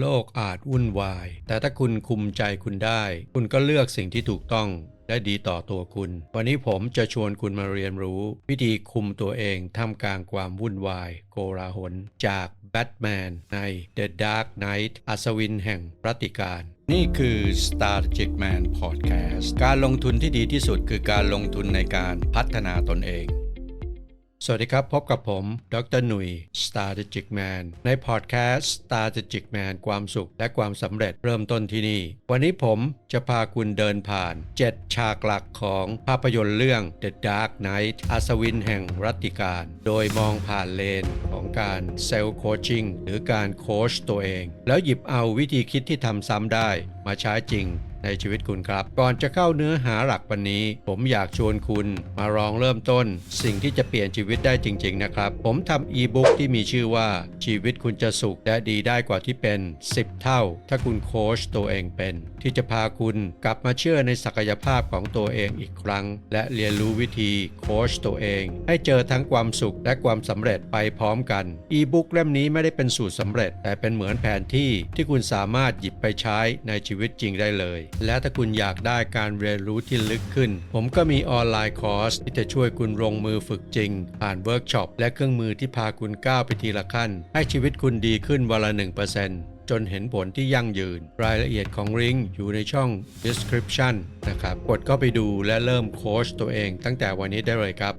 โลกอาจวุ่นวาย แต่ถ้าคุณคุมใจคุณได้ คุณก็เลือกสิ่งที่ถูกต้องและดีต่อตัวคุณ วันนี้ผมจะชวนคุณมาเรียนรู้ วิธีคุมตัวเองท่ามกลางความวุ่นวาย โกลาหล จากแบทแมนใน The Dark Knight อัศวินแห่งรัติการนี่คือ Strategic Man Podcast การลงทุนที่ดีที่สุดคือการลงทุนในการพัฒนาตนเอง สวัสดีครับ พบกับผม ดรหนุย Strategic Man ในพอดแคสต์ Strategic Man ความสุขและความสำเร็จเริ่มต้นที่นี่ วันนี้ผมจะพาคุณเดินผ่าน 7 ฉากหลักของภาพยนตร์เรื่อง The Dark Knight อัศวินแห่งรัตติการ โดยมองผ่านเลนของการเซลล์โคชชิ่งหรือการโค้ชตัวเอง แล้วหยิบเอาวิธีคิดที่ทำซ้ำได้ มาใช้จริง ในชีวิตคุณครับ ก่อนจะเข้าเนื้อหาหลักวันนี้ ผมอยากชวนคุณมาลองเริ่มต้น สิ่งที่จะเปลี่ยนชีวิตได้จริง ๆ นะครับ ผมทำอีบุ๊กที่มีชื่อว่าชีวิตคุณจะสุขและดีได้กว่าที่เป็น 10 เท่า ถ้าคุณโค้ชตัวเองเป็น ที่จะพาคุณกลับมาเชื่อในศักยภาพของตัวเองอีกครั้ง และเรียนรู้วิธีโค้ชตัวเอง ให้เจอทั้งความสุขและความสำเร็จไปพร้อมกันอีบุ๊กเล่มนี้ไม่ได้เป็นสูตรสำเร็จ แต่เป็นเหมือนแผนที่ที่คุณสามารถหยิบไปใช้ในชีวิตจริงได้เลยและถ้าคุณอยากได้การเรียนรู้ที่ลึกขึ้น ผมก็มีออนไลน์คอร์สที่จะช่วยคุณลงมือฝึกจริง ผ่านเวิร์กช็อปและเครื่องมือที่พาคุณก้าวไปทีละขั้น ให้ชีวิตคุณดีขึ้นวันละ1%จนเห็นผลที่ยั่งยืน รายละเอียดของลิงอยู่ในช่อง description นะครับ กดเข้าไปดูและเริ่มโค้ชตัวเองตั้งแต่วันนี้ได้เลยครับ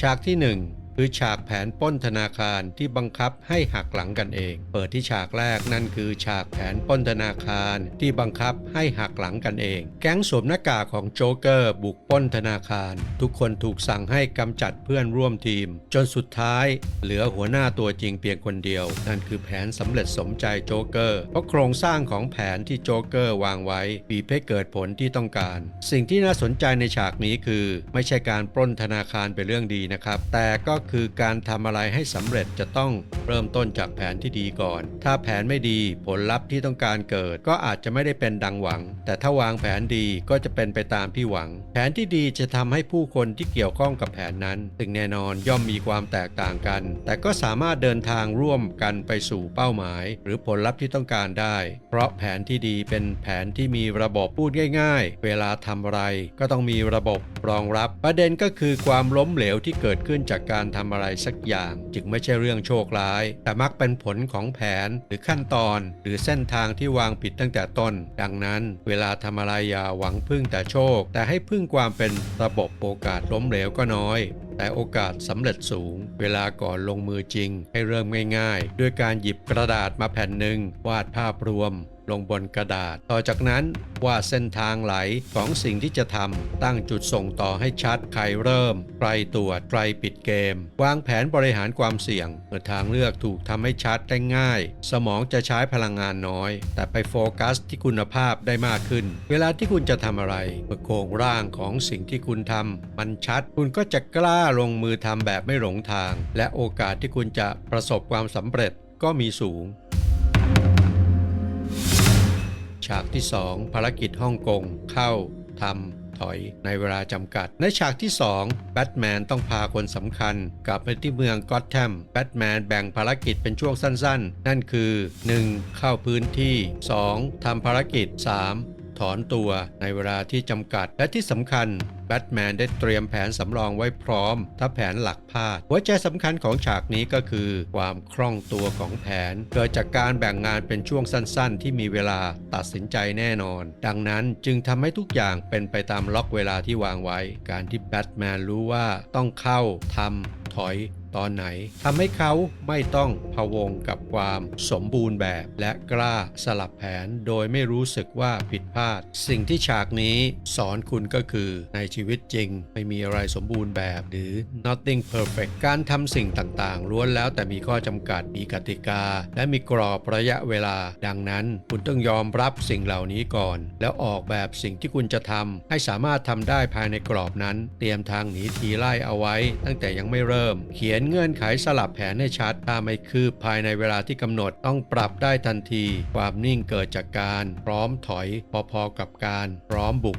ฉากที่ 1 คือฉากแผนป้นธนาคารที่บังคับให้หักหลังกันเอง เปิดที่ฉากแรกนั่นคือฉากแผนป้นธนาคารที่บังคับให้หักหลังกันเอง แก๊งสวมหน้ากากของโจ๊กเกอร์บุกป้นธนาคาร ทุกคนถูกสั่งให้กำจัดเพื่อนร่วมทีม จนสุดท้าย เหลือหัวหน้าตัวจริงเพียงคนเดียว นั่นคือแผนสำเร็จสมใจโจ๊กเกอร์เพราะโครงสร้างของแผนที่โจ๊กเกอร์วางไว้บีบให้เกิดผลที่ต้องการ สิ่งที่น่าสนใจในฉากนี้คือ ไม่ใช่การปล้นธนาคารเป็นเรื่องดีนะครับ แต่ก็คือการทำอะไรให้สำเร็จจะต้องเริ่มต้นจากแผนที่ดีก่อน ถ้าแผนไม่ดีผลลัพธ์ที่ต้องการเกิดก็อาจจะไม่ได้เป็นดังหวัง แต่ถ้าวางแผนดีก็จะเป็นไปตามที่หวัง แผนที่ดีจะทำให้ผู้คนที่เกี่ยวข้องกับแผนนั้นซึ่งแน่นอนย่อมมีความแตกต่างกัน แต่ก็สามารถเดินทางร่วมกันไปสู่เป้าหมาย หรือผลลัพธ์ที่ต้องการได้ เพราะแผนที่ดีเป็นแผนที่มีระบบพูดง่าย ๆ เวลาทำอะไรก็ต้องมีระบบรองรับ ประเด็นก็คือความล้มเหลวที่เกิดขึ้นจากการทำอะไรสักอย่าง จึงไม่ใช่เรื่องโชคร้าย แต่มักเป็นผลของแผนหรือขั้นตอน หรือเส้นทางที่วางผิดตั้งแต่ต้น ดังนั้น เวลาทำอะไรอย่าหวังพึ่งแต่โชค แต่ให้พึ่งความเป็นระบบโอกาสล้มเหลวก็น้อยแต่โอกาสสำเร็จสูง เวลาก่อนลงมือจริง ให้เริ่มง่ายๆ ด้วยการหยิบกระดาษมาแผ่นหนึ่งวาดภาพรวม ลงบนกระดาษ ต่อจากนั้นวาดเส้นทางไหลของสิ่งที่จะทำตั้งจุดส่งต่อให้ชัดใครเริ่ม ใครตรวจใครปิดเกม วางแผนบริหารความเสี่ยงเมื่อทางเลือกถูกทำให้ชัดได้ง่าย สมองจะใช้พลังงานน้อย แต่ไปโฟกัสที่คุณภาพได้มากขึ้น เวลาที่คุณจะทำอะไรเมื่อโครงร่างของสิ่งที่คุณทำมันชัด คุณก็จะกล้าลงมือทำแบบไม่หลงทาง และโอกาสที่คุณจะประสบความสำเร็จก็มีสูงากที่ 2 ภารกิจฮ่องกง เข้าทำถอยในเวลาจำกัด ในฉากที่ 2 แบทแมนต้องพาคนสำคัญ กลับไปที่เมืองก็อตแทมแบทแมนแบ่งภารกิจเป็นช่วงสั้นๆ นั่นคือ 1. เข้าพื้นที่ 2. ทำภารกิจ 3. ถอนตัวในเวลาที่จำกัด และที่สำคัญแบทแมนได้เตรียมแผนสำรองไว้พร้อม ถ้าแผนหลักพลาด หัวใจสำคัญของฉากนี้ก็คือ ความคล่องตัวของแผน เกิดจากการแบ่งงานเป็นช่วงสั้นๆ ที่มีเวลาตัดสินใจแน่นอน ดังนั้นจึงทำให้ทุกอย่างเป็นไปตามล็อกเวลาที่วางไว้ การที่แบทแมนรู้ว่าต้องเข้าทำถอย ตอนไหนทำให้เขาไม่ต้องพะวงกับความสมบูรณ์แบบ และกล้าสลับแผนโดยไม่รู้สึกว่าผิดพลาด สิ่งที่ฉากนี้สอนคุณก็คือในชีวิตจริง ไม่มีอะไรสมบูรณ์แบบหรือ nothing perfect การทำสิ่งต่างๆล้วนแล้วแต่มีข้อจำกัดมีกติกา และมีกรอบระยะเวลา ดังนั้น คุณต้องยอมรับสิ่งเหล่านี้ก่อน แล้วออกแบบสิ่งที่คุณจะทำให้สามารถทำได้ภายในกรอบนั้น เตรียมทางหนีทีไล่เอาไว้ ตั้งแต่ยังไม่เริ่ม เขียนเงื่อนไขสลับแผนให้ชัด ถ้าไม่คืบภายในเวลาที่กำหนดต้องปรับได้ทันที ความนิ่งเกิดจากการ พร้อมถอยพอๆกับการ พร้อมบุก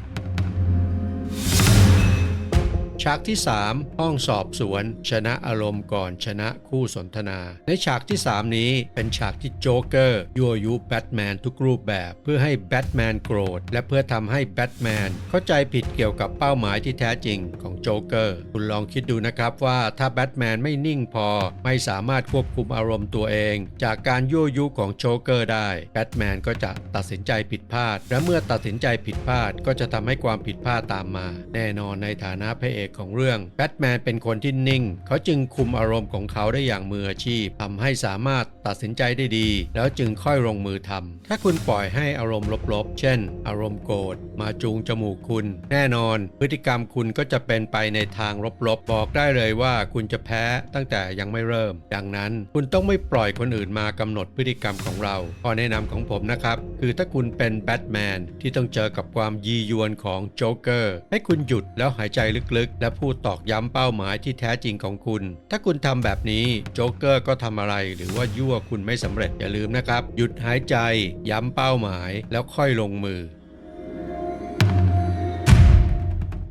ฉากที่ 3 ห้องสอบสวน ชนะอารมณ์ก่อนชนะคู่สนทนา ในฉากที่ 3 นี้เป็นฉากที่โจ๊กเกอร์ยั่วยุแบทแมนทุกรูปแบบ เพื่อให้แบทแมนโกรธ และเพื่อทำให้แบทแมนเข้าใจผิดเกี่ยวกับเป้าหมายที่แท้จริงของโจ๊กเกอร์คุณลองคิดดูนะครับว่าถ้าแบทแมนไม่นิ่งพอ ไม่สามารถควบคุมอารมณ์ตัวเอง จากการยั่วยุของโจ๊กเกอร์ได้แบทแมนก็จะตัดสินใจผิดพลาด และเมื่อตัดสินใจผิดพลาดก็จะทำให้ความผิดพลาดตามมา แน่นอนในฐานะพระเอกของเรื่องแบทแมนเป็นคนที่นิ่ง เขาจึงคุมอารมณ์ของเขาได้อย่างมืออาชีพทำให้สามารถตัดสินใจได้ดี แล้วจึงค่อยลงมือทำถ้าคุณปล่อยให้อารมณ์ลบๆ เช่น อารมณ์โกรธมาจูงจมูกคุณ แน่นอน พฤติกรรมคุณก็จะเป็นไปในทางลบๆ บอกได้เลยว่าคุณจะแพ้ตั้งแต่ยังไม่เริ่ม ดังนั้นคุณต้องไม่ปล่อยคนอื่นมากำหนดพฤติกรรมของเราข้อแนะนำของผมนะครับ คือถ้าคุณเป็นแบทแมนที่ต้องเจอกับความยียวนของโจ๊กเกอร์ให้คุณหยุดแล้วหายใจลึกๆและพูดตอกย้ำเป้าหมายที่แท้จริงของคุณ ถ้าคุณทำแบบนี้โจ๊กเกอร์ก็ทำอะไรหรือว่ายั่วคุณไม่สำเร็จอย่าลืมนะครับ หยุดหายใจ ย้ำเป้าหมายแล้วค่อยลงมือ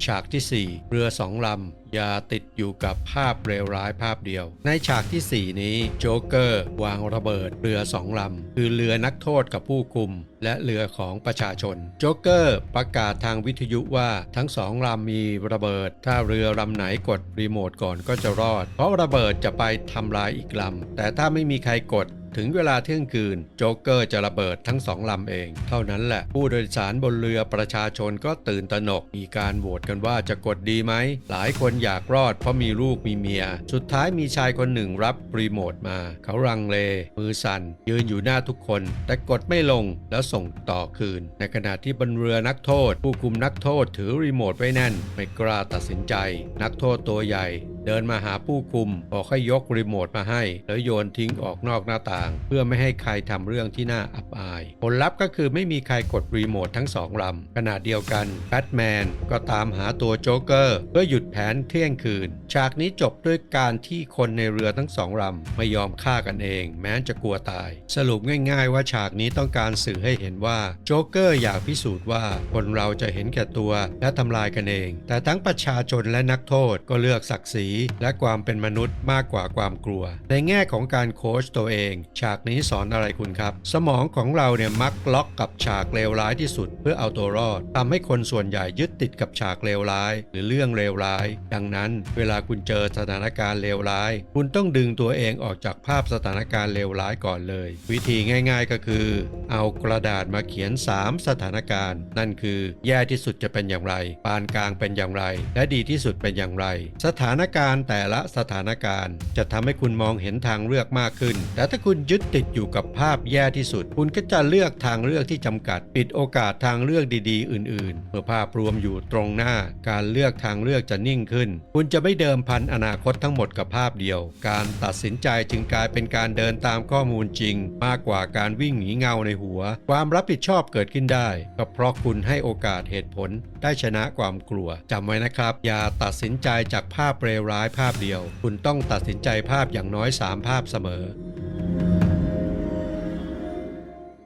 ฉากที่ 4 เรือสองลำ อย่าติดอยู่กับภาพเลวร้ายภาพเดียว ในฉากทีสี่ 4 นี้โจ๊กเกอร์วางระเบิดเรือสองลำ คือเรือนักโทษกับผู้คุม และเรือของประชาชน โจ๊กเกอร์ประกาศทางวิทยุว่าทั้งสองลำมีระเบิด ถ้าเรือลำไหนกดรีโมทก่อนก็จะรอด เพราะระเบิดจะไปทำลายอีกลำ แต่ถ้าไม่มีใครกด ถึงเวลาเที่ยงคืน โจ๊กเกอร์จะระเบิดทั้งสองลำเอง เท่านั้นแหละ ผู้โดยสารบนเรือประชาชนก็ตื่นตระหนก มีการโหวตกันว่าจะกดดีไหม หลายคนอยากรอดเพราะมีลูกมีเมีย สุดท้ายมีชายคนหนึ่งรับรีโมทมา เขารังเล มือสั่น ยืนอยู่หน้าทุกคน แต่กดไม่ลงแล้วส่งต่อคืน ในขณะที่บนเรือนักโทษ ผู้คุมนักโทษถือรีโมทไว้แน่น ไม่กล้าตัดสินใจ นักโทษตัวใหญ่ เดินมาหาผู้คุมบอกให้ยกรีโมทมาให้ แล้วโยนทิ้งออกนอกหน้าต่าง เพื่อไม่ให้ใครทำเรื่องที่น่าอับอาย ผลลัพธ์ก็คือไม่มีใครกดรีโมททั้งสองลำขณะเดียวกันแบทแมนก็ตามหาตัวโจ๊กเกอร์เพื่อหยุดแผนเที่ยงคืน ฉากนี้จบด้วยการที่คนในเรือทั้งสองลำไม่ยอมฆ่ากันเอง แม้จะกลัวตาย สรุปง่าย ๆ ว่าฉากนี้ต้องการสื่อให้เห็นว่าโจ๊กเกอร์อยากพิสูจน์ว่าคนเราจะเห็นแก่ตัวและทำลายกันเอง แต่ทั้งประชาชนและนักโทษก็เลือกศักดิ์ศรีและความเป็นมนุษย์มากกว่าความกลัว ในแง่ของการโค้ชตัวเอง ฉากนี้สอนอะไรคุณครับ สมองของเราเนี่ยมักล็อกกับฉากเลวร้ายที่สุด เพื่อเอาตัวรอดทำให้คนส่วนใหญ่ยึดติดกับฉากเลวร้าย หรือเรื่องเลวร้าย ดังนั้น เวลาคุณเจอสถานการณ์เลวร้าย คุณต้องดึงตัวเองออกจากภาพสถานการณ์เลวร้ายก่อนเลย วิธีง่ายๆก็คือ เอากระดาษมาเขียน 3 สถานการณ์ นั่นคือ แย่ที่สุดจะเป็นอย่างไร ปานกลางเป็นอย่างไร และดีที่สุดเป็นอย่างไร สถานการณ์การณ์แต่ละสถานการณ์ จะทำให้คุณมองเห็นทางเลือกมากขึ้น แต่ถ้าคุณยึดติดอยู่กับภาพแย่ที่สุด คุณก็จะเลือกทางเลือกที่จำกัด ปิดโอกาสทางเลือกดีๆ อื่น ๆ เมื่อภาพรวมอยู่ตรงหน้า การเลือกทางเลือกจะนิ่งขึ้น คุณจะไม่เดิมพันอนาคตทั้งหมดกับภาพเดียว การตัดสินใจจึงกลายเป็นการเดินตามข้อมูลจริง มากกว่าการวิ่งหนีเงาในหัว ความรับผิดชอบเกิดขึ้นได้ก็เพราะคุณให้โอกาสเหตุผล ได้ชนะความกลัวจำไว้นะครับ อย่าตัดสินใจจากภาพเรวร้ายภาพเดียว คุณต้องตัดสินใจภาพอย่างน้อย 3 ภาพเสมอ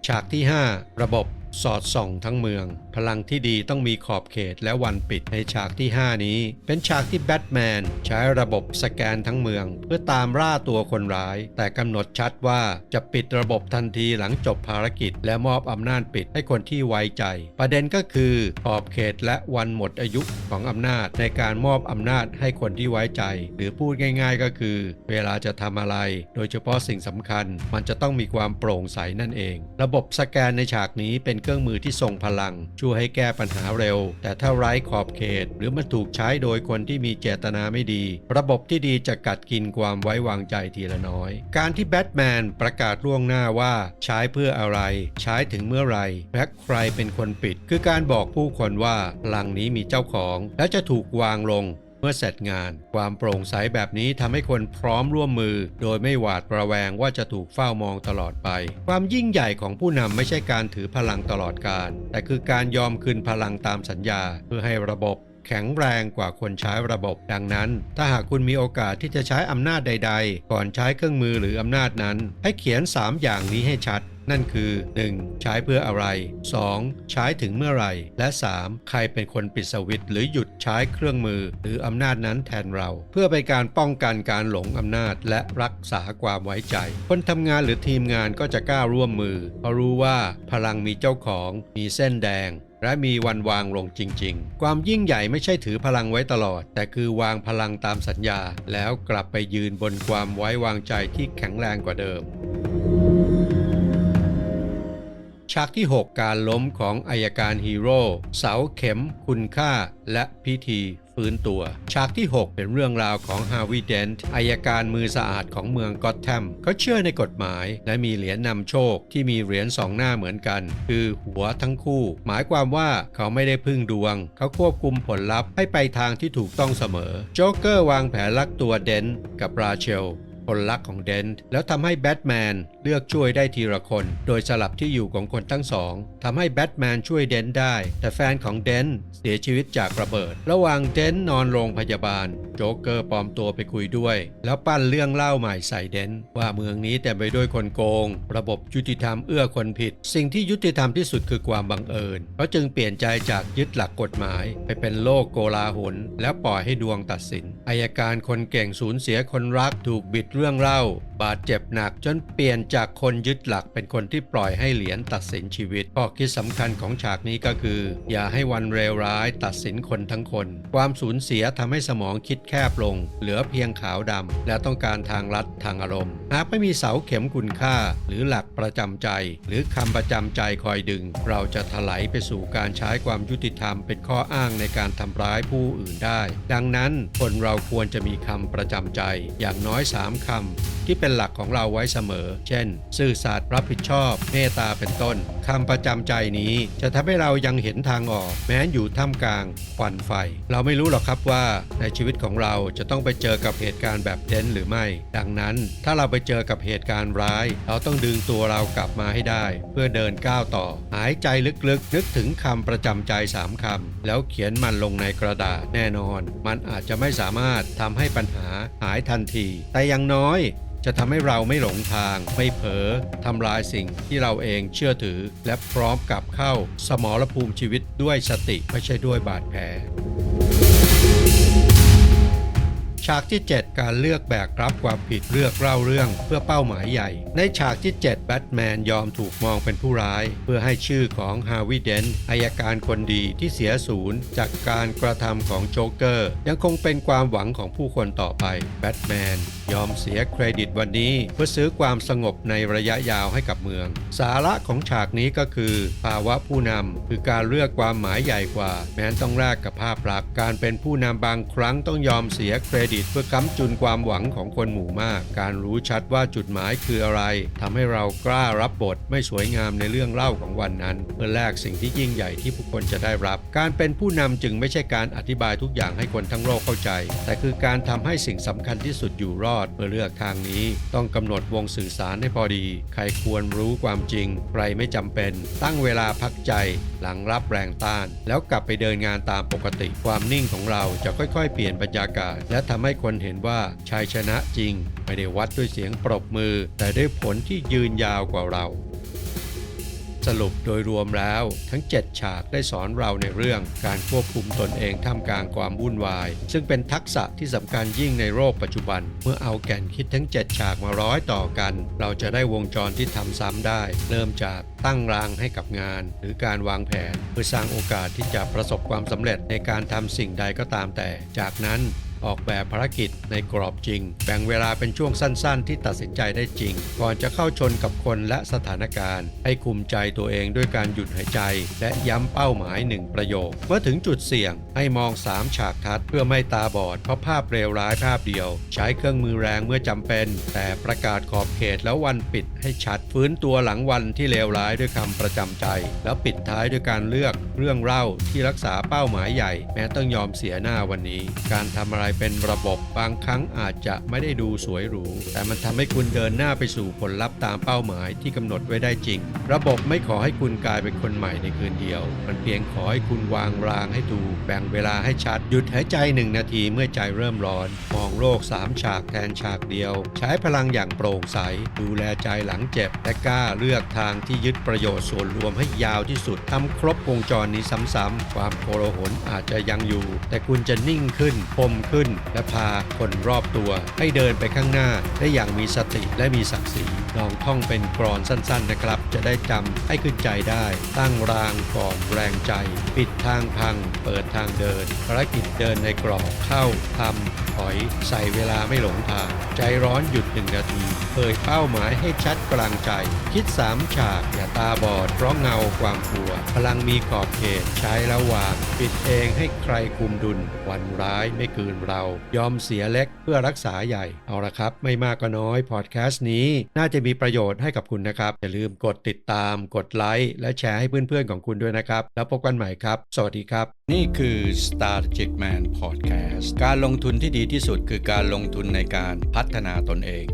ฉากที่ 5 ระบบ สอดส่องทั้งเมือง พลังที่ดีต้องมีขอบเขตและวันปิดในฉากที่ 5 นี้ เป็นฉากที่แบทแมนใช้ระบบสแกนทั้งเมือง เพื่อตามล่าตัวคนร้าย แต่กำหนดชัดว่าจะปิดระบบทันทีหลังจบภารกิจ และมอบอำนาจปิดให้คนที่ไว้ใจ ประเด็นก็คือขอบเขตและวันหมดอายุของอำนาจในการมอบอำนาจให้คนที่ไว้ใจ หรือพูดง่าย ๆ ก็คือ เวลาจะทำอะไร โดยเฉพาะสิ่งสำคัญ มันจะต้องมีความโปร่งใสนั่นเอง ระบบสแกนในฉากนี้เป็นเครื่องมือที่ทรงพลัง ช่วยให้แก้ปัญหาเร็ว แต่ถ้าไร้ขอบเขต หรือมันถูกใช้โดยคนที่มีเจตนาไม่ดี ระบบที่ดีจะกัดกินความไว้วางใจทีละน้อย การที่แบทแมนประกาศล่วงหน้าว่าใช้เพื่ออะไร ใช้ถึงเมื่อไรและใครเป็นคนปิด คือการบอกผู้คนว่าพลังนี้มีเจ้าของ และจะถูกวางลง มื่อเสร็จงาน ความโปร่งใสแบบนี้ทำให้คนพร้อมร่วมมือ โดยไม่หวาดระแวงว่าจะถูกเฝ้ามองตลอดไป ความยิ่งใหญ่ของผู้นำไม่ใช่การถือพลังตลอดการ แต่คือการยอมคืนพลังตามสัญญา เพื่อให้ระบบแข็งแรงกว่าคนใช้ระบบ ดังนั้น ถ้าหากคุณมีโอกาสที่จะใช้อำนาจใด ๆ ก่อนใช้เครื่องมือหรืออำนาจนั้น ให้เขียน 3 อย่างนี้ให้ชัด นั่นคือ 1. ใช้เพื่ออะไร 2. ใช้ถึงเมื่อไหร่ และ 3. ใครเป็นคนปิดสวิตช์หรือหยุดใช้เครื่องมือ หรืออำนาจนั้นแทนเรา เพื่อเป็นการป้องกันการหลงอำนาจ และรักษาความไว้ใจ คนทำงานหรือทีมงานก็จะกล้าร่วมมือ เพราะรู้ว่าพลังมีเจ้าของมีเส้นแดงและมีวันวางลงจริง ๆ ความยิ่งใหญ่ไม่ใช่ถือพลังไว้ตลอด แต่คือวางพลังตามสัญญา แล้วกลับไปยืนบนความไว้วางใจที่แข็งแรงกว่าเดิม ฉากที่ 6 การล้มของอายการฮีโร่เสาเข็ม คุณค่า และพิธีฟื้นตัว ฉากที่ 6 เป็นเรื่องราวของฮาวิเดนต์อายการมือสะอาดของเมืองกอตแทมเขาเชื่อในกฎหมาย และมีเหรียญนำโชคที่มีเหรียญสองหน้าเหมือนกัน คือหัวทั้งคู่ หมายความว่าเขาไม่ได้พึ่งดวง เขาควบคุมผลลัพธ์ให้ไปทางที่ถูกต้องเสมอ โจ๊กเกอร์วางแผนลักตัวเดนกับราเชล คนรักของเดนต์แล้วทำให้แบทแมนเลือกช่วยได้ทีละคน โดยสลับที่อยู่ของคนทั้งสองทำให้แบทแมนช่วยเดนต์ได้ แต่แฟนของเดนต์เสียชีวิตจากระเบิด ระหว่างเดนต์นอนโรงพยาบาล โจ๊กเกอร์ปลอมตัวไปคุยด้วย แล้วปั้นเรื่องเล่าใหม่ใส่เดนต์ว่าเมืองนี้เต็มไปด้วยคนโกง ระบบยุติธรรมเอื้อคนผิด สิ่งที่ยุติธรรมที่สุดคือความบังเอิญเขาจึงเปลี่ยนใจจากยึดหลักกฎหมาย ไปเป็นโลกโกลาหลแล้วปล่อยให้ดวงตัดสินอายการคนเก่งสูญเสียคนรักถูกบิดเรื่องเล่า บาดเจ็บหนักจนเปลี่ยนจากคนยึดหลักเป็นคนที่ปล่อยให้เหรียญตัดสินชีวิตข้อคิดสำคัญของฉากนี้ก็คือ อย่าให้วันเลวร้ายตัดสินคนทั้งคน ความสูญเสียทำให้สมองคิดแคบลง เหลือเพียงขาวดำและต้องการทางลัดทางอารมณ์ หากไม่มีเสาเข็มคุณค่า หรือหลักประจำใจ หรือคำประจำใจคอยดึง เราจะถลายไปสู่การใช้ความยุติธรรมเป็นข้ออ้างในการทำร้ายผู้อื่นได้ ดังนั้นคนเราควรจะมีคำประจำใจ อย่างน้อย 3คำ ที่เป็นหลักของเราไว้เสมอ เช่น ซื่อสัตย์รับผิดชอบ เมตตาเป็นต้นคำประจำใจนี้จะทำให้เรายังเห็นทางออก แม้อยู่ท่ามกลางควันไฟ เราไม่รู้หรอกครับว่าในชีวิตของเราจะต้องไปเจอกับเหตุการณ์แบบเดนหรือไม่ ดังนั้นถ้าเราไปเจอกับเหตุการณ์ร้าย เราต้องดึงตัวเรากลับมาให้ได้ เพื่อเดินก้าวต่อ หายใจลึกๆ นึกถึงคำประจำใจ3คำแล้วเขียนมันลงในกระดาษแน่นอน มันอาจจะไม่สามารถทำให้ปัญหาหายทันที แต่อย่างน้อย จะทำให้เราไม่หลงทาง ไม่เผลอทำลายสิ่งที่เราเองเชื่อถือ และพร้อมกลับเข้าสมรภูมิชีวิตด้วยสติไม่ใช่ด้วยบาดแผล ฉากที่ 7 การเลือกแบกรับความผิดเลือกเล่าเรื่องเพื่อเป้าหมายใหญ่ ในฉากที่ 7 แบทแมนยอมถูกมองเป็นผู้ร้าย เพื่อให้ชื่อของฮาวิเดนอายการคนดีที่เสียศูนย์ จากการกระทำของโจ๊กเกอร์ ยังคงเป็นความหวังของผู้คนต่อไปแบทแมนยอมเสียเครดิตวันนี้ เพื่อซื้อความสงบในระยะยาวให้กับเมือง สาระของฉากนี้ก็คือ ภาวะผู้นำคือการเลือกความหมายใหญ่กว่า แม้นต้องแลกกับภาพลักษณ์การเป็นผู้นำบางครั้งต้องยอมเสียเครดิตเพื่อค้ำจุนความหวังของคนหมู่มาก การรู้ชัดว่าจุดหมายคืออะไรทำให้เรากล้ารับบทไม่สวยงามในเรื่องเล่าของวันนั้น เพื่อแลกสิ่งที่ยิ่งใหญ่ที่ผู้คนจะได้รับ การเป็นผู้นำจึงไม่ใช่การอธิบายทุกอย่างให้คนทั้งโลกเข้าใจ แต่คือการทำให้สิ่งสำคัญที่สุดอยู่รอดเมื่อเลือกทางนี้ ต้องกำหนดวงสื่อสารให้พอดี ใครควรรู้ความจริง ใครไม่จำเป็น ตั้งเวลาพักใจ หลังรับแรงต้าน แล้วกลับไปเดินงานตามปกติ ความนิ่งของเราจะค่อยๆ เปลี่ยนบรรยากาศ และทำให้คนเห็นว่าชัยชนะจริง ไม่ได้วัดด้วยเสียงปรบมือ แต่ด้วยผลที่ยืนยาวกว่าเรา สรุปโดยรวมแล้วทั้ง 7 ฉากได้สอนเราในเรื่องการควบคุมตนเองท่ามกลางความวุ่นวาย ซึ่งเป็นทักษะที่สำคัญยิ่งในโลกปัจจุบัน เมื่อเอาแก่นคิดทั้ง 7 ฉากมาร้อยต่อกัน เราจะได้วงจรที่ทำซ้ำได้ เริ่มจากตั้งรางให้กับงาน หรือการวางแผน เพื่อสร้างโอกาสที่จะประสบความสำเร็จในการทำสิ่งใดก็ตามแต่ จากนั้น ออกแบบภารกิจในกรอบจริง แบ่งเวลาเป็นช่วงสั้น ๆ ที่ตัดสินใจได้จริง ก่อนจะเข้าชนกับคนและสถานการณ์ ให้คุมใจตัวเองด้วยการหยุดหายใจ และย้ำเป้าหมายหนึ่งประโยค เมื่อถึงจุดเสี่ยง ให้มอง 3 ฉากทัดเพื่อไม่ตาบอด เพราะภาพเร็วร้ายภาพเดียว ใช้เครื่องมือแรงเมื่อจำเป็น แต่ประกาศขอบเขตแล้ววันปิดให้ชัดฟื้นตัวหลังวันที่เลวร้ายด้วยคำประจำใจ แล้วปิดท้ายด้วยการเลือกเรื่องเล่าที่รักษาเป้าหมายใหญ่ แม้ต้องยอมเสียหน้าวันนี้ การทำอะไรายเป็นระบบบางครั้งอาจจะไม่ได้ดูสวยหรู แต่มันทำให้คุณเดินหน้าไปสู่ผลลัพธ์ตามเป้าหมายที่กำหนดไว้ได้จริง ระบบไม่ขอให้คุณกลายเป็นคนใหม่ในคืนเดียว มันเพียงขอให้คุณวางรางให้ถูกแบ่งเวลาให้ชัด หยุดหายใจหนึ่งนาทีเมื่อใจเริ่มร้อน มองโลกสามฉากแทนฉากเดียว ใช้พลังอย่างโปร่งใส ดูแลใจหลังเจ็บ และกล้าเลือกทางที่ยึดประโยชน์ส่วนรวมให้ยาวที่สุดทำครบวงจรนี้ซ้ำๆความโกลาหลอาจจะยังอยู่ แต่คุณจะนิ่งขึ้นคมขึ้นและพาคนรอบตัวให้เดินไปข้างหน้าได้อย่างมีสติและมีศักดิ์ศรี ลองท่องเป็นกรอนสั้นๆนะครับ จะได้จำให้ขึ้นใจได้ ตั้งรางก่อนแรงใจ ปิดทางพัง เปิดทางเดินภารกิจเดินในกรอบเข้าทำถอยใส่เวลาไม่หลงทาง ใจร้อนหยุดหนึ่งนาทีเผยเป้าหมายให้ชัดกลางใจ คิดสามฉากอย่าตาบอดเพราะเงาความกลัว พลังมีขอบเขตใช้แล้ววางปิดเองให้ใครคุมดุล วันร้ายไม่คืนเรา ยอมเสียเล็กเพื่อรักษาใหญ่ เอาละครับ ไม่มากก็น้อยพอดแคสต์นี้น่าจะมีประโยชน์ให้กับคุณนะครับ อย่าลืมกดติดตาม กดไลค์และแชร์ให้เพื่อนๆของคุณด้วยนะครับ แล้วพบกันใหม่ครับ สวัสดีครับ นี่คือ Strategic Man Podcast การลงทุนที่ดีที่สุดคือการลงทุนในการพัฒนาตนเอง